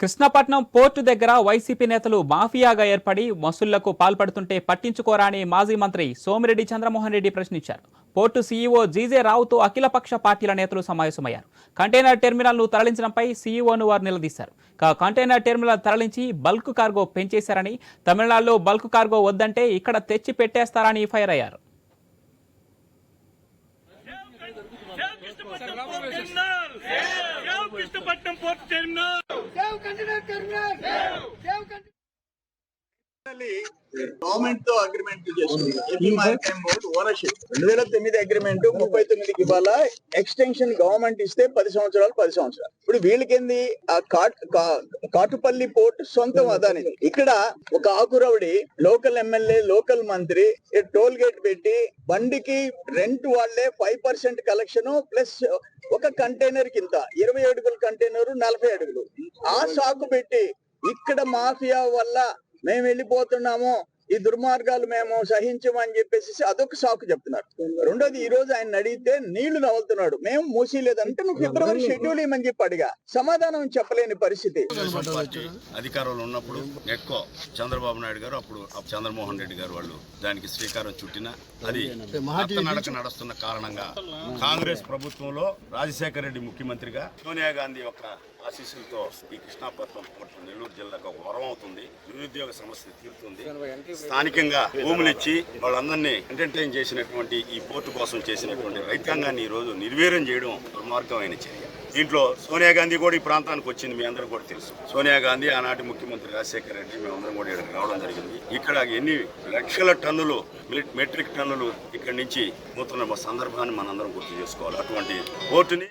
Krishnapatnam port దగ్గర YCP నేతలు మాఫియాగా ఏర్పడి వసూళ్ళకు పాల్పడుతుంటే పట్టించుకోరా అని మాజీ మంత్రి సోమిరెడ్డి చంద్రమోహన్ రెడ్డి ప్రశ్నించారు. పోర్టు సీఈఓ జీజే రావుతో అఖిలపక్ష పార్టీల నేతలు సమావేశమయ్యారు. కంటైనర్ టెర్మినల్ను తరలించడంపై సీఈఓను వారు నిలదీశారు. కా కంటైనర్ టెర్మినల్ తరలించి బల్క్ కార్గో పెంచేశారని తమిళనాడులో బల్క్ కార్గో వద్దంటే ఇక్కడ తెచ్చి పెట్టేస్తారని ఫైర్ అయ్యారు Krishnapatnam port terminal గవర్నమెంట్తో agreement AP maritime board ownership రెండు వేల తొమ్మిది అగ్రిమెంట్ ముప్పై తొమ్మిదికి ఇవాళ ఎక్స్టెన్షన్ గవర్నమెంట్ ఇస్తే పది సంవత్సరాలు పది సంవత్సరాలు. ఇప్పుడు వీళ్ళకింది? ఆ కాటుపల్లి పోర్ట్ సొంతం అదాని. ఇక్కడ ఒక ఆకురవుడి లోకల్ ఎమ్మెల్యే లోకల్ మంత్రి టోల్ గేట్ పెట్టి బండికి రెంట్ వాళ్ళే ఫైవ్ పర్సెంట్ కలెక్షన్ ప్లస్ ఒక కంటైనర్ కింద ఇరవై అడుగుల కంటైనర్ నలభై అడుగులు. ఆ సాకు పెట్టి ఇక్కడ మాఫియా వల్ల మేము వెళ్ళిపోతున్నాము. ఈ దుర్మార్గాలు మేము సహించమని చెప్పేసి అదొక సాకు చెప్తున్నారు. రెండోది ఈ రోజు ఆయన అడిగితే నీళ్ళు నవ్వుతున్నాడు. మేము మూసీలేదంటే నువ్వు ఫిబ్రవరి షెడ్యూల్ ఇవ్వమని చెప్పి అడిగా. సమాధానం చెప్పలేని పరిస్థితి. అధికారంలో ఉన్నప్పుడు ఎక్కువ చంద్రబాబు నాయుడు గారు అప్పుడు చంద్రమోహన్ రెడ్డి గారు వాళ్ళు దానికి శ్రీకారం చుట్టిన అది నడక నడుస్తున్న కారణంగా కాంగ్రెస్ ప్రభుత్వంలో రాజశేఖర రెడ్డి ముఖ్యమంత్రిగా సోనియా గాంధీ యొక్క ఆశీస్సులతో ఈ కృష్ణాపట్నం నెల్లూరు జిల్లాకు ఒక వరం అవుతుంది. నిరుద్యోగ సమస్య తీరుతుంది. స్థానికంగా భూములిచ్చి వాళ్ళందరినీ ఎంటర్టైన్ చేసినటువంటి ఈ పోర్టు కోసం చేసినటువంటి రైతాంగాన్ని ఈరోజు రోజు నిర్వీర్యం చేయడం దుర్మార్గమైన చర్య. దీంట్లో సోనియా గాంధీ కూడా ఈ ప్రాంతానికి వచ్చింది మీ అందరూ కూడా తెలుసు. సోనియా గాంధీ ఆనాటి ముఖ్యమంత్రి రాజశేఖర రెడ్డి మేమందరం కూడా ఇక్కడికి రావడం జరిగింది. ఇక్కడ ఎన్ని లక్షల టన్నులు మెట్రిక్ టన్నులు ఇక్కడి నుంచి పోతున్న సందర్భాన్ని మనందరం గుర్తు చేసుకోవాలి. అటువంటి పోర్టుని